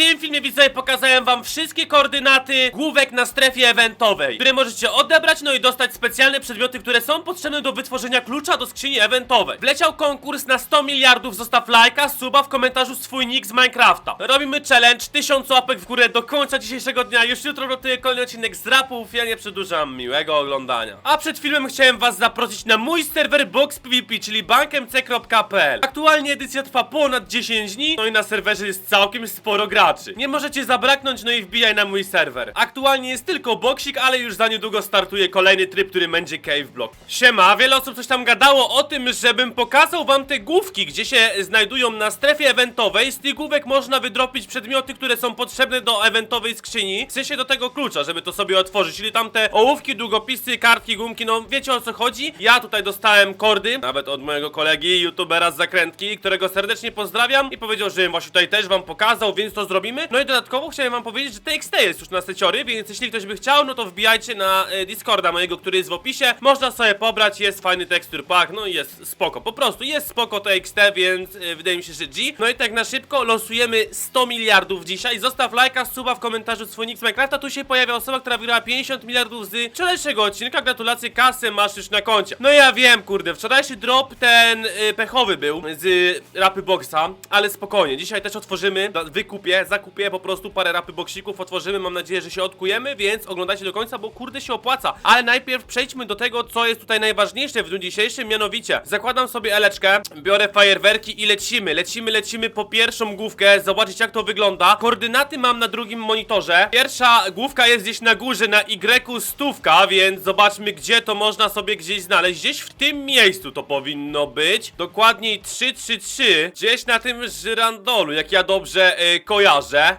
tym filmie widzowie pokazałem wam wszystkie koordynaty główek na strefie eventowej, które możecie odebrać, no i dostać specjalne przedmioty, które są potrzebne do wytworzenia klucza do skrzyni eventowej. Wleciał konkurs na 100 miliardów, zostaw lajka, suba w komentarzu swój nick z Minecrafta. Robimy challenge, 1000 łapek w górę do końca dzisiejszego dnia, już jutro rotuję kolejny odcinek z rapów, ja nie przedłużam, miłego oglądania. A przed filmem chciałem was zaprosić na mój serwer Box PvP, czyli bankmc.pl. Aktualnie edycja trwa ponad 10 dni, no i na serwerze jest całkiem sporo Nie możecie zabraknąć, no i wbijaj na mój serwer. Aktualnie jest tylko boksik, ale już za niedługo startuje kolejny tryb, który będzie Cave Block. Siema, wiele osób coś tam gadało o tym, żebym pokazał wam te główki, gdzie się znajdują na strefie eventowej. Z tych główek można wydropić przedmioty, które są potrzebne do eventowej skrzyni. W sensie do tego klucza, żeby to sobie otworzyć, czyli tam te ołówki, długopisy, kartki, gumki, no wiecie o co chodzi. Ja tutaj dostałem kordy, nawet od mojego kolegi, youtubera z zakrętki, którego serdecznie pozdrawiam i powiedział, że właśnie tutaj też wam pokazał, więc to No i dodatkowo chciałem wam powiedzieć, że TXT jest już na seciory, więc jeśli ktoś by chciał, no to wbijajcie na e, Discorda mojego, który jest w opisie. Można sobie pobrać, jest fajny tekstur pack, no i jest spoko. Po prostu jest spoko TXT, więc e, wydaje mi się, że G. No i tak na szybko losujemy 100 miliardów dzisiaj. Zostaw lajka, suba w komentarzu z Minecrafta. Tu się pojawia osoba, która wygrała 50 miliardów z wczorajszego odcinka. Gratulacje, kasę masz już na koncie. No ja wiem, kurde, wczorajszy drop ten y, pechowy był z rapy boxa, ale spokojnie. Dzisiaj też otworzymy, wykupię, zakupię po prostu parę rapy boxików, otworzymy. Mam nadzieję, że się odkujemy, więc oglądajcie do końca, bo kurde się opłaca. Ale najpierw przejdźmy do tego, co jest tutaj najważniejsze w dniu dzisiejszym, mianowicie zakładam sobie eleczkę, biorę fajerwerki i lecimy. Lecimy, lecimy po pierwszą główkę, zobaczyć jak to wygląda. Koordynaty mam na drugim monitorze. Pierwsza główka jest gdzieś na górze, na Y stówka, więc zobaczmy, gdzie to można sobie gdzieś znaleźć. Gdzieś w tym miejscu to powinno być. Dokładniej 333. Gdzieś na tym żyrandolu, jak ja dobrze e, kojarzę.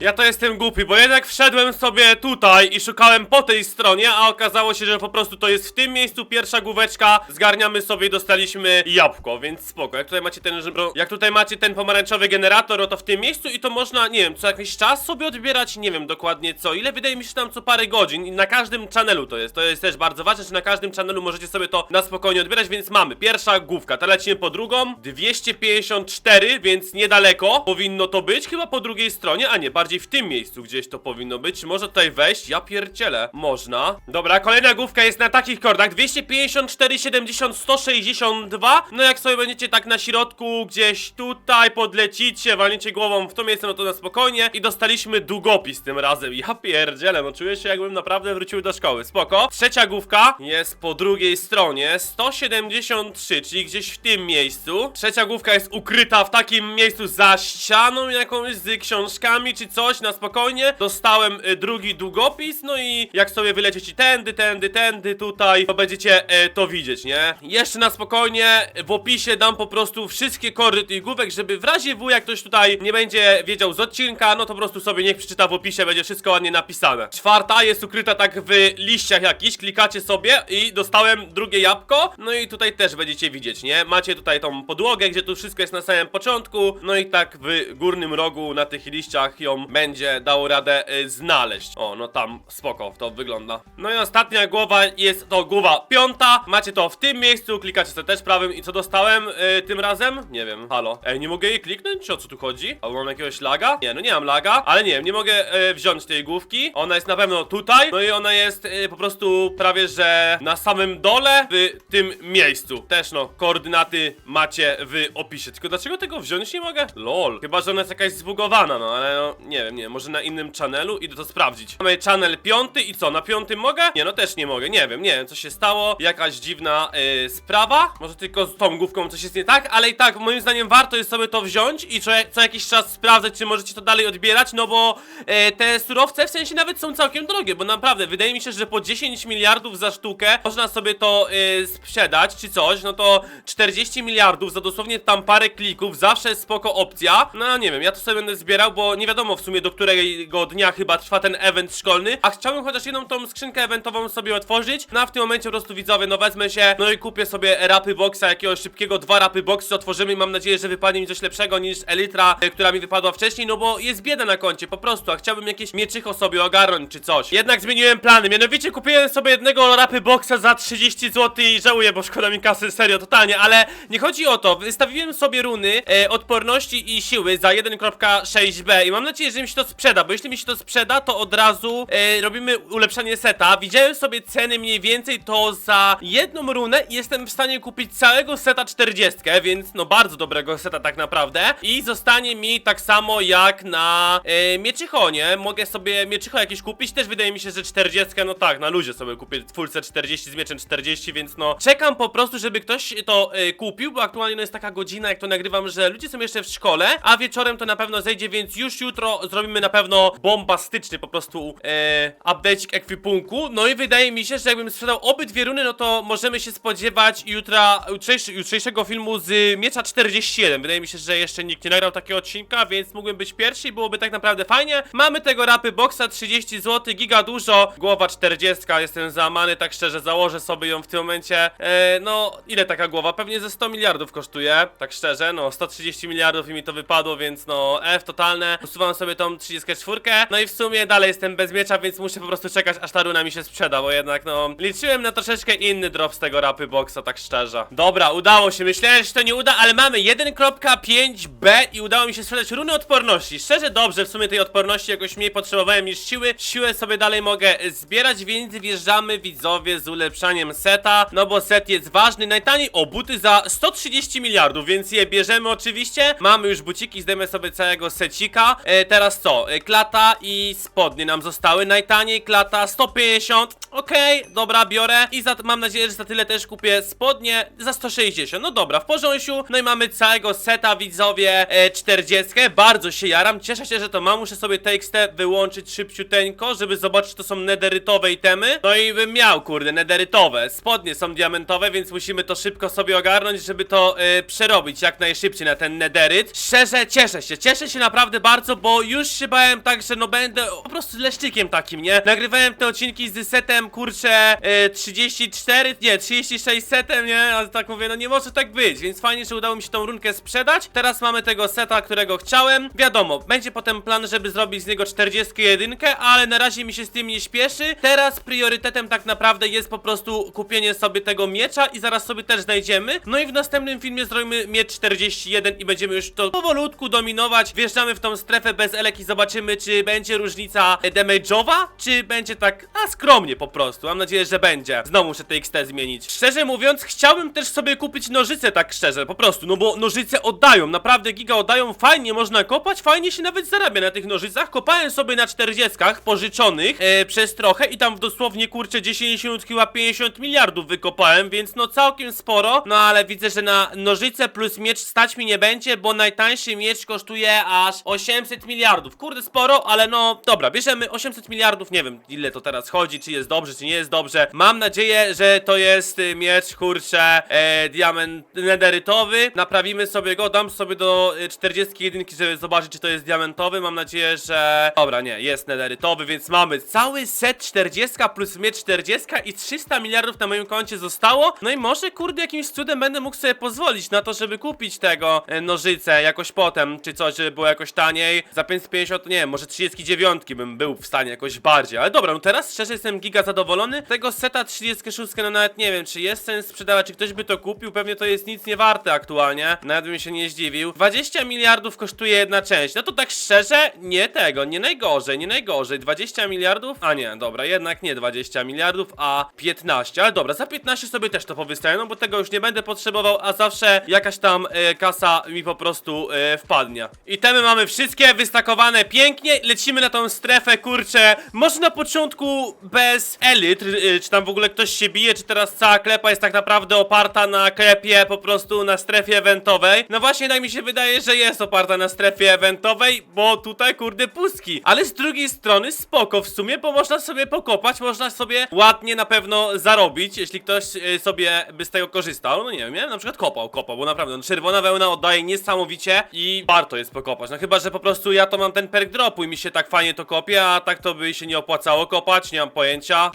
Ja to jestem głupi, bo jednak wszedłem sobie tutaj i szukałem po tej stronie, a okazało się, że po prostu to jest w tym miejscu pierwsza główeczka. Zgarniamy sobie i dostaliśmy jabłko, więc spoko. Jak tutaj macie ten, jak tutaj macie ten pomarańczowy generator, no to w tym miejscu i to można, nie wiem, co jakiś czas sobie odbierać, nie wiem dokładnie co, ile? Wydaje mi się tam co parę godzin i na każdym channelu to jest, to jest też bardzo ważne, że na każdym channelu możecie sobie to na spokojnie odbierać, więc mamy pierwsza główka, teraz lecimy po drugą, 254, więc niedaleko powinno to być, chyba po drugiej stronie, a nie, bardziej w tym miejscu gdzieś to powinno być, może tutaj wejść, ja pierdzielę, można, dobra, kolejna główka jest na takich kordach, 254, 70, 162, no jak sobie będziecie tak na środku, gdzieś tutaj podlecicie, walniecie głową w to miejsce, no to na spokojnie. I dostaliśmy długopis tym razem, ja pierdzielę, no czuję się jakbym naprawdę wrócił do szkoły, spoko. Trzecia główka jest po drugiej stronie, 173, czyli gdzieś w tym miejscu. Trzecia główka jest ukryta w takim miejscu za ścianą jakąś z książkami czy coś, na spokojnie. Dostałem y, drugi długopis, no i jak sobie wylecieć i tędy, tędy, tędy, tutaj, to będziecie e, to widzieć, nie? Jeszcze na spokojnie w opisie dam po prostu wszystkie kordy tych główek, żeby w razie W, jak ktoś tutaj nie będzie wiedział z odcinka, no to po prostu sobie niech przeczyta w opisie, będzie wszystko ładnie napisane. Czwarta jest ukryta tak w liściach jakiś, klikacie sobie i dostałem drugie jabłko, no i tutaj też będziecie widzieć, nie? Macie tutaj tą podłogę, gdzie tu wszystko jest na samym początku, no i tak w górnym rogu na tych liściach ją będzie dało radę y, znaleźć. O, no tam spoko to wygląda. No i ostatnia głowa jest to głowa piąta, macie to w tym miejscu, klikacie sobie też prawym i co dostałem y, tym razem? Nie wiem, halo. Ej, nie mogę jej kliknąć, o co tu chodzi? Albo mam jakiegoś laga? Nie, no nie mam laga, ale nie wiem, nie mogę e, wziąć tej główki. Ona jest na pewno tutaj, no i ona jest e, po prostu prawie, że na samym dole w tym miejscu. Też no, koordynaty macie w opisie. Tylko dlaczego tego wziąć nie mogę? Lol. Chyba, że ona jest jakaś zbugowana, no ale no, nie wiem, nie, może na innym channelu idę to sprawdzić. Mamy channel piąty i co, na piątym mogę? Nie, no też nie mogę, nie wiem, nie wiem, co się stało. Jakaś dziwna e, sprawa. Może tylko z tą główką coś jest nie tak, ale i tak, moim zdaniem warto jest sobie to wziąć i co, co jakiś czas sprawdzać, czy możecie to dalej odbierać, no bo e, te surowce w sensie nawet są całkiem drogie, bo naprawdę wydaje mi się, że po 10 miliardów za sztukę można sobie to e, sprzedać, czy coś, no to 40 miliardów za dosłownie tam parę klików, zawsze jest spoko opcja. No nie wiem, ja to sobie będę zbierał, bo nie wiadomo w sumie do którego dnia chyba trwa ten event szkolny, a chciałbym chociaż jedną tą skrzynkę eventową sobie otworzyć, no a w tym momencie po prostu widzowie, no wezmę się, no i kupię sobie rapy boxa, jakiegoś szybkiego, dwa rapy boxy otworzymy i mam nadzieję, że wypadnie mi coś lepszego niż Elitra, e, która mi wypadła wcześniej, no bo jest bieda na koncie, po prostu, a chciałbym jakieś mieczycho sobie ogarnąć czy coś. Jednak zmieniłem plany, mianowicie kupiłem sobie jednego rapy boxa za 30 zł i żałuję, bo szkoda mi kasy, serio, totalnie, ale nie chodzi o to, wystawiłem sobie runy e, odporności i siły za 1.6b i mam nadzieję, że mi się to sprzeda, bo jeśli mi się to sprzeda, to od razu e, robimy ulepszanie seta. Widziałem sobie ceny mniej więcej to za jedną runę jestem w stanie kupić całego seta 40, więc no bardzo dobrego seta tak naprawdę. I zostanie mi tak samo jak na e. Mogę sobie mieczycho jakieś kupić, też wydaje mi się, że 40, no tak, na luzie sobie kupię full set 40 z mieczem 40, więc no czekam po prostu, żeby ktoś to e, kupił, bo aktualnie no jest taka godzina, jak to nagrywam, że ludzie są jeszcze w szkole, a wieczorem to na pewno zejdzie, więc już jutro zrobimy na pewno bombastyczny po prostu e, update'ik ekwipunku. No i wydaje mi się, że jakbym sprzedał obydwie runy, no to możemy się spodziewać jutra, jutrzejszy, jutrzejszego filmu z Miecza 41. Wydaje mi się, że jeszcze nikt nie nagrał takiego odcinka, więc mógłbym być pierwszy i byłoby tak naprawdę fajnie. Mamy tego rapy boxa 30 zł, giga dużo, głowa 40, jestem załamany, tak szczerze, założę sobie ją w tym momencie. E, no, ile taka głowa? Pewnie ze 100 miliardów kosztuje, tak szczerze, no 130 miliardów i mi to wypadło, więc no F totalne. Usuwam sobie tą 34, no i w sumie dalej jestem bez miecza, więc muszę po prostu czekać, aż ta runa mi się sprzeda, bo jednak no, liczyłem na troszeczkę inny drop z tego rapy boxa, tak szczerze. Dobra, udało się, myślałem, że to nie uda, ale mamy 1.5b i udało mi się sprzedać runy odporności. Szczerze dobrze, w sumie tej odporności jakoś mniej potrzebowałem niż siły. Siłę sobie dalej mogę zbierać, więc wjeżdżamy widzowie z ulepszaniem seta, no bo set jest ważny. Najtaniej o buty za 130 miliardów, więc je bierzemy oczywiście. Mamy już buciki, zdejmę sobie całego secika. E, teraz co? E, klata i spodnie nam zostały. Najtaniej klata 150. Okej, dobra, biorę. I za, mam nadzieję, że za tyle też kupię spodnie za 160. No dobra, w porządku. No i mamy całego seta, widzowie, e, 40. Bardzo się jaram. Cieszę się, że to mam. Muszę sobie TXT wyłączyć szybciuteńko, żeby zobaczyć, czy to są nederytowe itemy. No i bym miał, kurde, nederytowe. Spodnie są diamentowe, więc musimy to szybko sobie ogarnąć, żeby to e, przerobić jak najszybciej na ten nederyt. Szczerze, cieszę się. Cieszę się naprawdę bardzo, bo już się bałem tak, że no będę po prostu leszczykiem takim, nie? Nagrywałem te odcinki z setem, kurczę, e, 34, nie, 36 setem, nie? Ale tak mówię, no nie może tak być, więc fajnie, że udało mi się tą runkę sprzedać. Teraz mamy tego seta, którego chciałem. Wiadomo, będzie potem plan, żeby zrobić z niego 41, ale na razie mi się z tym nie śpieszy. Teraz priorytetem tak naprawdę jest po prostu kupienie sobie tego miecza i zaraz sobie też znajdziemy. No i w następnym filmie zrobimy miecz 41 i będziemy już to powolutku dominować. Wjeżdżamy w tą strefę bez elek i zobaczymy, czy będzie różnica damage'owa, czy będzie tak, a skromnie po prostu. Mam nadzieję, że będzie. Znowu muszę TXT zmienić. Szczerze mówiąc, chciałbym też sobie kupić nożyce, tak szczerze, po prostu, no bo nożyce oddają, naprawdę giga oddają, fajnie można kopać, fajnie się nawet zarabia na tych nożycach. Kopałem sobie na 40 pożyczonych e, przez trochę i tam w dosłownie kurczę 10 minut chyba 50 miliardów wykopałem, więc no całkiem sporo. No ale widzę, że na nożyce plus miecz stać mi nie będzie, bo najtańszy miecz kosztuje aż 800 miliardów. Kurde sporo, ale no dobra, bierzemy 800 miliardów, nie wiem ile to teraz chodzi, czy jest dobrze, czy nie jest dobrze. Mam nadzieję, że to jest y, miecz, kurczę, e, diament nederytowy. Naprawimy sobie go, dam sobie do y, 41, żeby zobaczyć, czy to jest diamentowy. Mam nadzieję, że... Dobra, nie, jest nederytowy, więc mamy cały set 40 plus miecz 40 i 300 miliardów na moim koncie zostało. No i może, kurde, jakimś cudem będę mógł sobie pozwolić na to, żeby kupić tego e, nożyce jakoś potem, czy coś, żeby było jakoś taniej. Za 550, nie wiem, może 39 bym był w stanie jakoś bardziej. Ale dobra, no teraz szczerze jestem giga zadowolony. Tego seta 36, no nawet nie wiem, czy jest sens sprzedawać, czy ktoś by to kupił. Pewnie to jest nic nie warte aktualnie. Nawet bym się nie zdziwił. 20 miliardów kosztuje jedna część. No to tak szczerze, nie tego, nie najgorzej, nie najgorzej. 20 miliardów? A nie, dobra, jednak nie 20 miliardów, a 15. Ale dobra, za 15 sobie też to powystawię, no bo tego już nie będę potrzebował, a zawsze jakaś tam e, kasa mi po prostu e, wpadnie. I temy mamy wszystkie wystakowane pięknie. Lecimy na tą strefę, kurczę. Może na początku bez elit, e, czy tam w ogóle ktoś się bije, czy teraz cała klepa jest tak naprawdę oparta na klepie po prostu na strefie eventowej. No właśnie, tak mi się wydaje, że jest oparta na strefie eventowej, bo tutaj kurde pustki. Ale z drugiej strony spoko w sumie, bo można sobie pokopać, można sobie ładnie na pewno zarobić, jeśli ktoś e, sobie by z tego korzystał. No nie wiem, ja na przykład kopał, kopał, bo naprawdę no, czerwona wełna oddaje niesamowicie i warto jest pokopać. No chyba, że po prostu ja to mam ten perk dropu i mi się tak fajnie to kopie, a tak to by się nie opłacało kopać, nie mam pojęcia.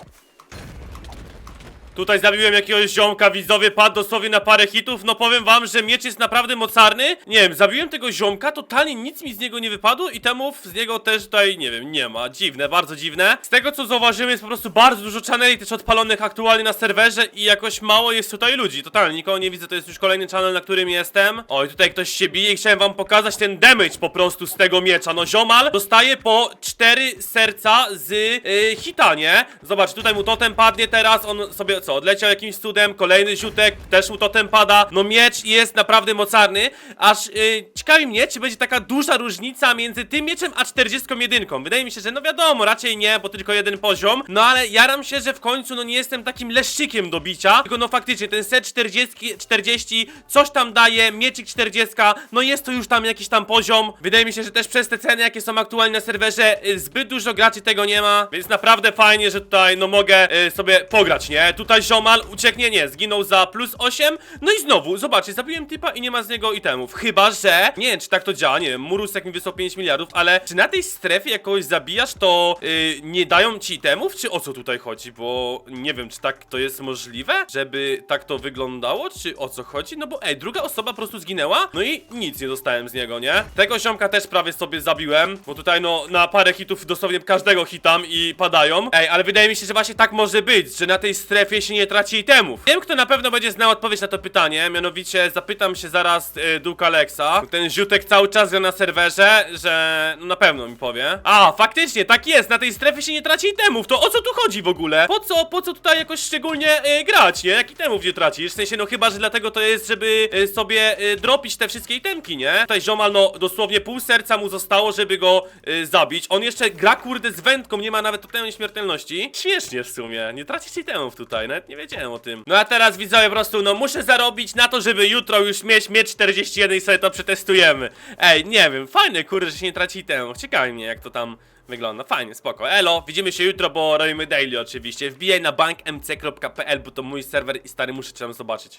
Tutaj zabiłem jakiegoś ziomka, widzowie, padł dosłownie na parę hitów, no powiem wam, że miecz jest naprawdę mocarny. Nie wiem, zabiłem tego ziomka, totalnie nic mi z niego nie wypadło i temu z niego też tutaj, nie wiem, nie ma. Dziwne, bardzo dziwne. Z tego co zauważyłem jest po prostu bardzo dużo channeli też odpalonych aktualnie na serwerze i jakoś mało jest tutaj ludzi. Totalnie, nikogo nie widzę, to jest już kolejny channel, na którym jestem. Oj, tutaj ktoś się bije i chciałem wam pokazać ten damage po prostu z tego miecza. No ziomal dostaje po cztery serca z yy, hita, nie? Zobacz, tutaj mu totem padnie teraz, on sobie co, odleciał jakimś cudem, kolejny ziutek, też mu totem pada. No miecz jest naprawdę mocarny, aż yy, ciekawi mnie, czy będzie taka duża różnica między tym mieczem a 41. Wydaje mi się, że no wiadomo, raczej nie, bo tylko jeden poziom. No ale jaram się, że w końcu no nie jestem takim leszczykiem do bicia, tylko no faktycznie ten set 40, 40 coś tam daje, mieczyk 40, no jest to już tam jakiś tam poziom. Wydaje mi się, że też przez te ceny, jakie są aktualnie na serwerze, y, zbyt dużo graczy tego nie ma, więc naprawdę fajnie, że tutaj no mogę y, sobie pograć, nie? Tutaj ziomal ucieknie, nie, zginął za plus 8, no i znowu, zobaczcie, zabiłem typa i nie ma z niego itemów, chyba, że, nie wiem, czy tak to działa, nie wiem, Murus jak mi wysłał 5 miliardów, ale czy na tej strefie jak kogoś zabijasz, to y, nie dają ci itemów, czy o co tutaj chodzi, bo nie wiem, czy tak to jest możliwe, żeby tak to wyglądało, czy o co chodzi, no bo ej, druga osoba po prostu zginęła, no i nic nie dostałem z niego, nie? Tego ziomka też prawie sobie zabiłem, bo tutaj no na parę hitów dosłownie każdego hitam i padają, ej, ale wydaje mi się, że właśnie tak może być, że na tej strefie się nie traci itemów. Wiem, kto na pewno będzie znał odpowiedź na to pytanie, mianowicie zapytam się zaraz y, Duke Alexa, ten ziutek cały czas gra na serwerze, że no na pewno mi powie. A, faktycznie, tak jest, na tej strefie się nie traci itemów, to o co tu chodzi w ogóle? Po co, po co tutaj jakoś szczególnie y, grać, nie? Jak itemów nie tracisz? W sensie, no chyba, że dlatego to jest, żeby y, sobie y, dropić te wszystkie itemki, nie? Tutaj ziomal, no dosłownie pół serca mu zostało, żeby go y, zabić. On jeszcze gra kurde z wędką, nie ma nawet totemu śmiertelności. Śmiesznie w sumie, nie tracisz itemów tutaj, nawet nie wiedziałem o tym. No a teraz widzowie po prostu, no muszę zarobić na to, żeby jutro już mieć miecz 41 i sobie to przetestujemy. Ej, nie wiem, fajne kurde, że się nie traci itemów. Ciekawi mnie jak to tam wygląda. Fajnie, spoko. Elo, widzimy się jutro, bo robimy daily oczywiście. Wbijaj na bankmc.pl, bo to mój serwer i stary muszę cię tam zobaczyć.